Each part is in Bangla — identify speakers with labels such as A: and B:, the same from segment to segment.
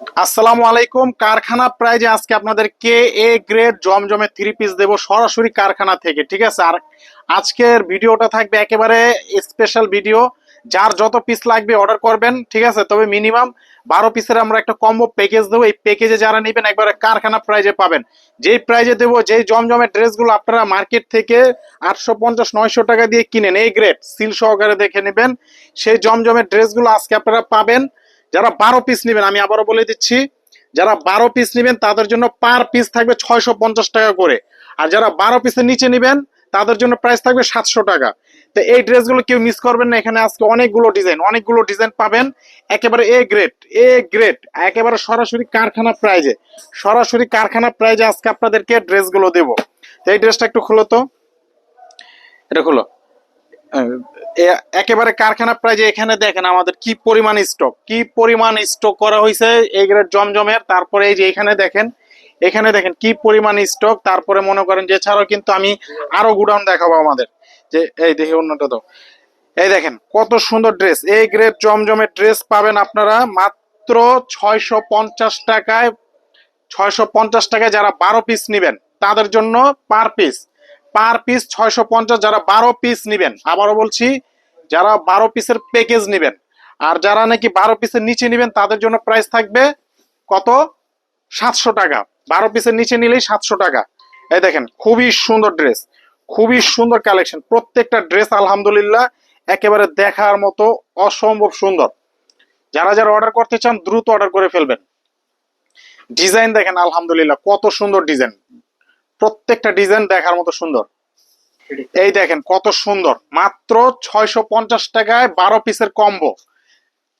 A: আসসালামু আলাইকুম। কারখানা প্রাইজে আজকে আপনাদেরকে এ গ্রেড জমজমে থ্রি পিস দেবো সরাসরি কারখানা থেকে, ঠিক আছে? আর আজকের ভিডিওটা থাকবে একেবারে স্পেশাল ভিডিও যার যত পিস লাগবে অর্ডার করবেন, ঠিক আছে? তবে মিনিমাম বারো পিসের আমরা একটা কম্বো প্যাকেজ দেবো। এই প্যাকেজে যারা নেবেন, একবারে কারখানা প্রাইজে পাবেন। যেই প্রাইজে দেবো, যেই জমজমের ড্রেসগুলো আপনারা মার্কেট থেকে আটশো পঞ্চাশ, নয়শো টাকা দিয়ে কিনেন এই গ্রেড সিল সহকারে দেখে নেবেন। সেই জমজমের ড্রেসগুলো আজকে আপনারা পাবেন। যারা বারো পিস নেবেন, আমি আবারও বলে দিচ্ছি, যারা বারো পিস নেবেন, তাদের জন্য পার পিস থাকবে ছয়শো পঞ্চাশ টাকা করে। আর যারা বারো পিসের নিচে নেবেন, তাদের জন্য প্রাইস থাকবে সাতশো টাকা। তো এই ড্রেসগুলো কেউ মিস করবেন না, এখানে আজকে অনেকগুলো ডিজাইন অনেকগুলো ডিজাইন পাবেন। একেবারে এ গ্রেড এ গ্রেড একেবারে সরাসরি কারখানা প্রাইজে সরাসরি কারখানা প্রাইজে আজকে আপনাদেরকে ড্রেসগুলো দেবো। তো এই ড্রেসটা একটু খুলো তো। এটা খুলো। একেবারে কারখানা প্রায় যে এখানে দেখেন আমাদের কি পরিমাণ স্টক কি পরিমাণ স্টক করা হয়েছে এই জমজমের, তারপরে এই যে এখানে দেখেন এখানে দেখেন কি পরিমাণ স্টক তারপরে মনে করেন যে ছাড়াও কিন্তু আমি আরও গুডাউন দেখাবো আমাদের। যে, এই দেখি অন্যটা তো এই দেখেন, কত সুন্দর ড্রেস এই গ্রেড জমজমের ড্রেস পাবেন আপনারা মাত্র ছয়শো পঞ্চাশ টাকায়, ছয়শো পঞ্চাশ টাকায় যারা বারো পিস নেবেন, তাদের জন্য পার পিস পার পিস ছয়শো পঞ্চাশ, যারা বারো পিস নেবেন। আবারও বলছি, যারা বারো পিসের প্যাকেজ নেবেন। আর যারা নাকি বারো পিসের নিচে নেবেন, তাদের জন্য প্রাইস থাকবে কত? সাতশো টাকা। বারো পিসের নিচে নিলেই সাতশো টাকা। এই দেখেন, খুবই সুন্দর ড্রেস খুবই সুন্দর কালেকশন প্রত্যেকটা ড্রেস আলহামদুলিল্লাহ, একেবারে দেখার মতো অসম্ভব সুন্দর। যারা যারা অর্ডার করতে চান, দ্রুত অর্ডার করে ফেলবেন। ডিজাইন দেখেন, আলহামদুলিল্লাহ, কত সুন্দর ডিজাইন। প্রত্যেকটা ডিজাইন দেখার মতো সুন্দর। এই দেখেন কত সুন্দর। মাত্র ছয়শো পঞ্চাশ টাকায় বারো পিসের কম্বো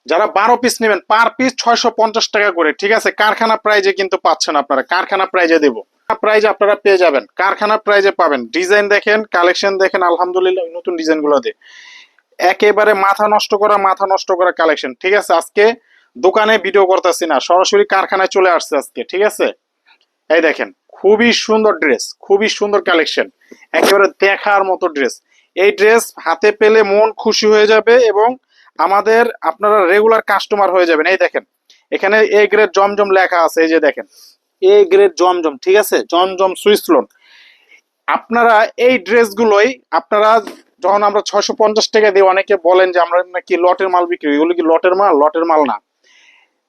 A: যারা বারো পিস নেবেন, পার পিস ছয়শো পঞ্চাশ টাকা করে, ঠিক আছে? কারখানা প্রাইজে কিন্তু পাচ্ছেন আপনারা। কারখানা প্রাইজে দেবো। প্রাইজে আপনারা পেয়ে যাবেন। কারখানা প্রাইজে পাবেন। ডিজাইন দেখেন কালেকশন দেখেন, আলহামদুলিল্লাহ নতুন ডিজাইনগুলো দিয়ে একেবারে মাথা নষ্ট করা, মাথা নষ্ট করা কালেকশন ঠিক আছে? আজকে দোকানে ভিডিও করতেছি না, সরাসরি কারখানায় চলে আসছে আজকে, ঠিক আছে? এই দেখেন, খুবই সুন্দর ড্রেস খুবই সুন্দর কালেকশন একেবারে দেখার মতো ড্রেস এই ড্রেস হাতে পেলে মন খুশি হয়ে যাবে এবং আমাদের আপনারা রেগুলার কাস্টমার হয়ে যাবেন। এই দেখেন, এখানে এ গ্রেড জমজম লেখা আছে, এই যে দেখেন এ গ্রেড জমজম, ঠিক আছে? জমজম সুইসলোন আপনারা এই ড্রেসগুলোই আপনারা যখন আমরা ছয়শো পঞ্চাশ টাকা দিই অনেকে বলেন যে আমরা নাকি লটের মাল বিক্রি করি। এগুলো কি লটের মাল? লটের মাল না।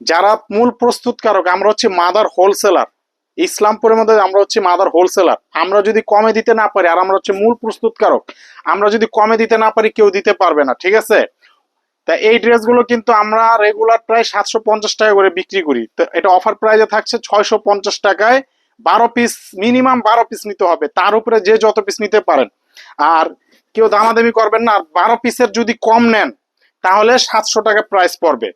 A: যারা মূল প্রস্তুতকারক, আমরা হচ্ছে মাদার হোলসেলার ইসলামপুরের মধ্যে আমরা হচ্ছে মাদার হোলসেলার আমরা যদি কমে দিতে না পারি, আর আমরা হচ্ছে মূল প্রস্তুতকারক, আমরা যদি কমে দিতে না পারি, কেউ দিতে পারবে না, ঠিক আছে? তা এই ড্রেসগুলো কিন্তু আমরা রেগুলার প্রায় সাতশো পঞ্চাশ টাকা করে বিক্রি করি। তো এটা অফার প্রাইসে থাকছে ছয়শো পঞ্চাশ টাকায়। বারো পিস মিনিমাম বারো পিস নিতে হবে। তার উপরে যে যত পিস নিতে পারেন। আর কেউ দামাদামি করবেন না। আর বারো পিসের যদি কম নেন, তাহলে সাতশো টাকা প্রাইস পড়বে।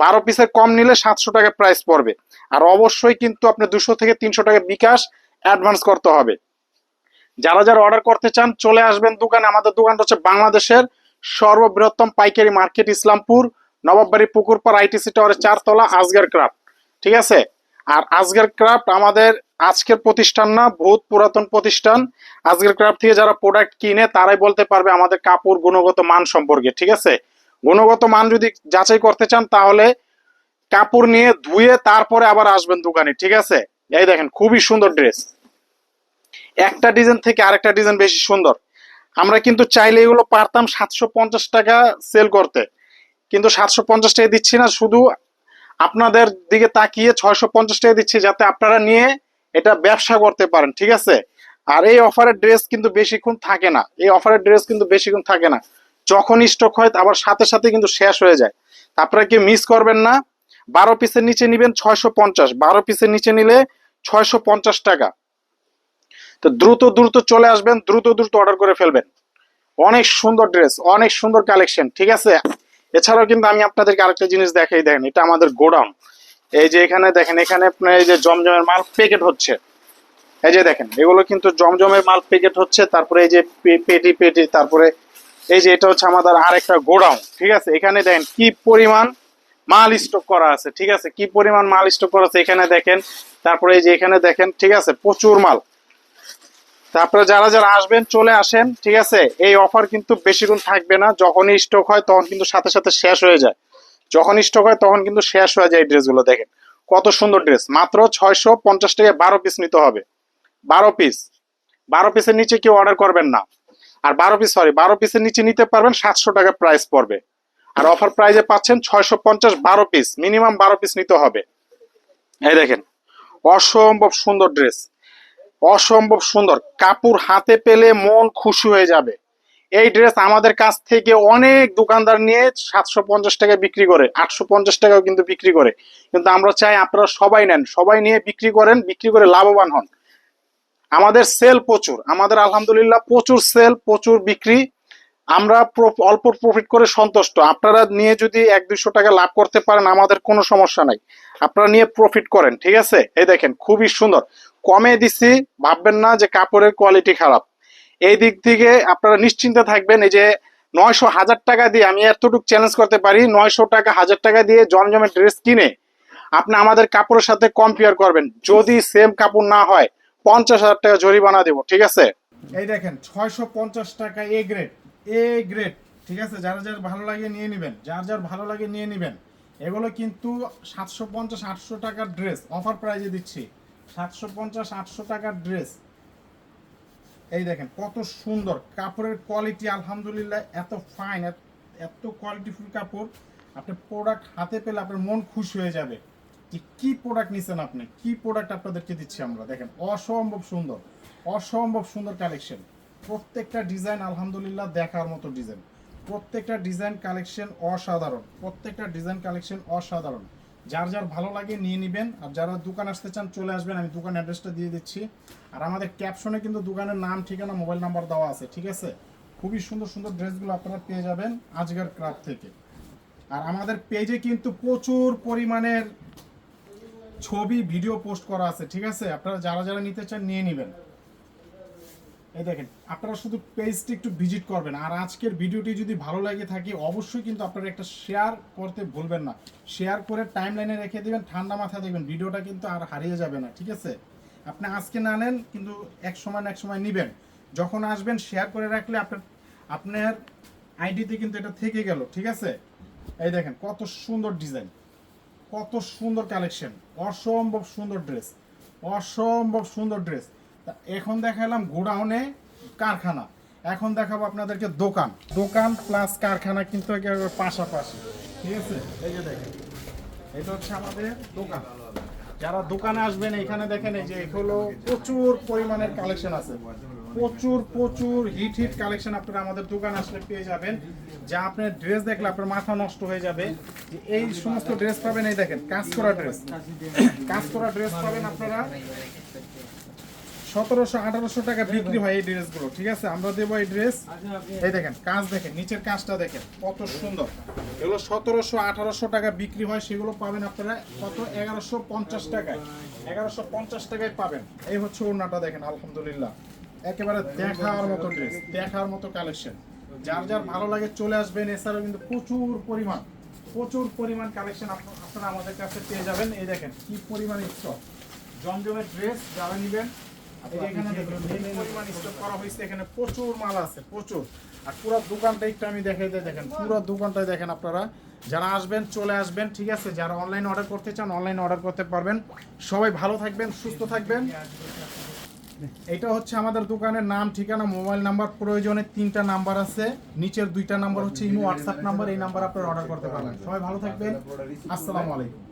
A: বারো পিসের কম নিলে সাতশো টাকা প্রাইস পড়বে। আর অবশ্যই কিন্তু আপনি দুশো থেকে তিনশো টাকা বিকাশ অ্যাডভান্স করতে হবে। যারা যারা অর্ডার করতে চান, চলে আসবেন দোকানে। আমাদের দোকানটা হচ্ছে বাংলাদেশের সর্ববৃহত্তম পাইকারি মার্কেট, ইসলামপুর, নবাববাড়ি পুকুরপাড় আইটিসি টাওয়ারের চারতলা আজগার ক্রাফট ঠিক আছে? আর আজগার ক্রাফট আমাদের আজকের প্রতিষ্ঠান না, বহুত পুরাতন প্রতিষ্ঠান। আজকের ক্রাফট থেকে যারা প্রোডাক্ট কিনে, তারাই বলতে পারবে আমাদের কাপড় গুণগত মান সম্পর্কে। ঠিক আছে? গুণগত মান যদি যাচাই করতে চান, তাহলে কাপড় নিয়ে ধুয়ে তারপরে আবার আসবেন দোকানে, ঠিক আছে? এই দেখেন, খুবই সুন্দর ড্রেস একটা ডিজাইন থেকে আরেকটা ডিজাইন বেশি সুন্দর। আমরা কিন্তু চাইলে এগুলো পারতাম সাতশো পঞ্চাশ টাকা সেল করতে। কিন্তু সাতশো পঞ্চাশ টাকা দিচ্ছি না, শুধু আপনাদের দিকে তাকিয়ে ছয়শো পঞ্চাশ টাকা দিচ্ছি, যাতে আপনারা নিয়ে এটা ব্যবসা করতে পারেন, ঠিক আছে? আর এই অফারের ড্রেস কিন্তু বেশিক্ষণ থাকে না। এই অফারের ড্রেস কিন্তু বেশিক্ষণ থাকে না। যখন স্টক হয়, আবার সাথে সাথে কিন্তু শেষ হয়ে যায়। আপনারা কি মিস করবেন না। বারো পিসের নিচে নিবেন ছয়শো পঞ্চাশ। বারো পিসের নিচে নিলে ছয়শো পঞ্চাশ টাকা। তো দ্রুত দ্রুত চলে আসবেন, দ্রুত দ্রুত অর্ডার করে ফেলবেন। অনেক সুন্দর ড্রেস অনেক সুন্দর কালেকশন ঠিক আছে? এছাড়াও কিন্তু আমি আপনাদেরকে আরেকটা জিনিস দেখাই, দেখেন, এটা আমাদের গোডাউন। এই যে এখানে দেখেন, এখানে আপনার এই যে জমজমের মাল প্যাকেট হচ্ছে। এই যে দেখেন, এগুলো কিন্তু জমজমের মাল প্যাকেট হচ্ছে, তারপরে এই যে পেটি পেটি, তারপরে এই যে এটা হচ্ছে আমাদের আরেকটা গোডাউন, ঠিক আছে? এখানে দেখেন কি পরিমাণ মাল স্টক করা আছে, ঠিক আছে? কি পরিমাণ মাল স্টক করা আছে এখানে দেখেন। তারপরে এই যে এখানে দেখেন, ঠিক আছে? প্রচুর মাল। তারপরে যারা যারা আসবেন, চলে আসেন, ঠিক আছে? এই অফার কিন্তু বেশিক্ষণ থাকবে না। যখনই স্টক হয়, তখন কিন্তু সাথে সাথে শেষ হয়ে যায়। যখন স্টক হয়, তখন কিন্তু শেষ হয়ে যায় এই ড্রেসগুলো দেখেন।
B: কত সুন্দর ড্রেস মাত্র ছয়শো পঞ্চাশ টাকায় বারো পিস নিতে হবে। বারো পিস বারো পিসের নিচে কেউ অর্ডার করবেন না। আর বারো পিস সরি বারো পিসের নিচে নিতে পারবেন সাতশো টাকা প্রাইস পড়বে। আর অফার প্রাইজে পাচ্ছেন ছয়শো পঞ্চাশ বারো পিস মিনিমাম বারো পিস নিতে হবে। এই দেখেন, অসম্ভব সুন্দর ড্রেস অসম্ভব সুন্দর। কাপড় হাতে পেলে মন খুশি হয়ে যাবে। এই ড্রেস আমাদের কাছ থেকে অনেক দোকানদার নিয়ে সাতশো পঞ্চাশ টাকায় বিক্রি করে, আটশো পঞ্চাশ টাকাও কিন্তু বিক্রি করে। কিন্তু আমরা চাই আপনারা সবাই নেন, সবাই নিয়ে বিক্রি করেন, বিক্রি করে লাভবান হন। আমাদের সেল প্রচুর, আমাদের আলহামদুলিল্লাহ প্রচুর সেল, প্রচুর বিক্রি। আমরা অল্প প্রফিট করে সন্তুষ্ট। আপনারা নিয়ে যদি এক দুশো টাকা লাভ করতে পারেন, আমাদের কোনো সমস্যা নাই। আপনারা নিয়ে প্রফিট করেন, ঠিক আছে? এই দেখেন, খুবই সুন্দর। কমে দিছি, ভাববেন না যে কাপড়ের কোয়ালিটি খারাপ। এই দিক থেকে আপনারা নিশ্চিন্তে থাকবেন, এই যে নয়শো হাজার টাকা দিয়ে আমি এতটুকু চ্যালেঞ্জ করতে পারি, নয়শো টাকা, হাজার টাকা দিয়ে জমজমের ড্রেস কিনে আপনি আমাদের কাপড়ের সাথে কম্পেয়ার করবেন। যদি সেম কাপড় না হয় পঞ্চাশ হাজার টাকা জরিমানা দেবো, ঠিক আছে?
A: এই দেখেন, ছয়শো পঞ্চাশ টাকা এ গ্রেড এ গ্রেড ঠিক আছে? যার যার ভালো লাগে নিয়ে নেবেন, যার যার ভালো লাগে নিয়ে নেবেন। এগুলো কিন্তু সাতশো পঞ্চাশ, আটশো টাকার ড্রেস অফার প্রাইজে দিচ্ছি। সাতশো পঞ্চাশ, আটশো টাকার ড্রেস এই দেখেন, কত সুন্দর কাপড়ের কোয়ালিটি আলহামদুলিল্লাহ, এত ফাইন এত কোয়ালিটিফুল কাপড়। আপনি প্রোডাক্ট হাতে পেলে আপনার মন খুশি হয়ে যাবে। যে কি প্রোডাক্ট নিছেন আপনি? কি প্রোডাক্ট আপনাদেরকে দিচ্ছি আমরা? দেখেন, অসম্ভব সুন্দর অসম্ভব সুন্দর কালেকশন প্রত্যেকটা ডিজাইন আলহামদুলিল্লাহ দেখার মতো ডিজাইন প্রত্যেকটা ডিজাইন কালেকশন অসাধারণ, প্রত্যেকটা ডিজাইন কালেকশন অসাধারণ। যার যার ভালো লাগে নিয়ে নেবেন, আর যারা দোকান আসতে চান চলে আসবেন, আমি দোকান অ্যাড্রেসটা দিয়ে দিচ্ছি। আর আমাদের ক্যাপশনে কিন্তু দোকানের নাম, ঠিকানা মোবাইল নাম্বার দেওয়া আছে, ঠিক আছে? খুবই সুন্দর সুন্দর ড্রেসগুলো আপনারা পেয়ে যাবেন আজকের ক্রাফট থেকে। আর আমাদের পেজে কিন্তু প্রচুর পরিমাণের ছবি, ভিডিও পোস্ট করা আছে, ঠিক আছে? আপনারা যারা যারা নিতে চান, নিয়ে নেবেন। এই দেখেন, আপনারা শুধু পেজটি একটু ভিজিট করবেন। আর আজকের ভিডিওটি যদি ভালো লাগে থাকে, অবশ্যই কিন্তু আপনারা একটা শেয়ার করতে ভুলবেন না। শেয়ার করে টাইম লাইনে রেখে দেবেন, ঠান্ডা মাথায় দেখবেন, ভিডিওটা কিন্তু আর হারিয়ে যাবে না, ঠিক আছে? আপনি আজকে না নেন, কিন্তু এক সময় না এক সময় নেবেন। যখন আসবেন, শেয়ার করে রাখলে আপনার আপনার আইডিতে কিন্তু এটা থেকে গেল, ঠিক আছে? এই দেখেন, কত সুন্দর ডিজাইন। কত সুন্দর কালেকশন, অসম্ভব সুন্দর ড্রেস অসম্ভব সুন্দর ড্রেস এখন দেখালাম গোডাউনে কারখানা। এখন দেখাবো আপনাদেরকে দোকান। দোকান প্লাস কারখানা কিন্তু পাশাপাশি। ঠিক আছে? এই যে দেখেন, এটা হচ্ছে আমাদের দোকান। যারা দোকানে আসবেন, এখানে দেখেন এই যে এগুলো প্রচুর পরিমাণের কালেকশন আছে। প্রচুর প্রচুর হিট হিট কালেকশন আপনারা আমাদের দোকান আসলে পেয়ে যাবেন। যা আপনার ড্রেস দেখলে আপনার মাথা নষ্ট হয়ে যাবে। এই সমস্ত ড্রেস পাবেন, এই দেখেন কাজ করা ড্রেস কাজ করা ড্রেস পাবেন আপনারা। সতেরোশো, আঠারোশো টাকা বিক্রি হয় এই ড্রেসগুলো, ঠিক আছে? আমরা দেবো এই ড্রেস। এই দেখেন, কাজ দেখেন, নিচের কাজটা দেখেন, কত সুন্দর। এগুলো সতেরোশো, আঠারোশো টাকা বিক্রি হয়, সেগুলো পাবেন আপনারা কত? এগারোশো পঞ্চাশ টাকায়। এগারোশো পঞ্চাশ টাকায় পাবেন। এই হচ্ছে ওড়নাটা দেখেন, আলহামদুলিল্লাহ। একেবারে দেখার মতো ড্রেস, দেখার মতো কালেকশন। যার যার ভালো লাগে চলে আসবেন, এছাড়াও কিন্তু প্রচুর পরিমাণ প্রচুর পরিমাণ কালেকশন আপনারা আমাদের কাছে পেয়ে যাবেন। এই দেখেন, কি পরিমাণ স্টক জমজমের ড্রেস যারা নেবেন আর পুরো দোকানটা একটু আমি দেখেন, পুরো দেখেন আপনারা। যারা আসবেন, চলে আসবেন, ঠিক আছে? যারা অনলাইন অর্ডার করতে চান অনলাইন অর্ডার করতে পারবেন। সবাই ভালো থাকবেন, সুস্থ থাকবেন। এটা হচ্ছে আমাদের দোকানের নাম, ঠিকানা, মোবাইল নাম্বার, প্রয়োজনে তিনটা নাম্বার আছে। নিচের দুইটা নাম্বার হচ্ছে ইমো, হোয়াটসঅ্যাপ নাম্বার, এই নাম্বার আপনারা অর্ডার করতে পারবেন। সবাই ভালো থাকবেন। আসসালামু আলাইকুম।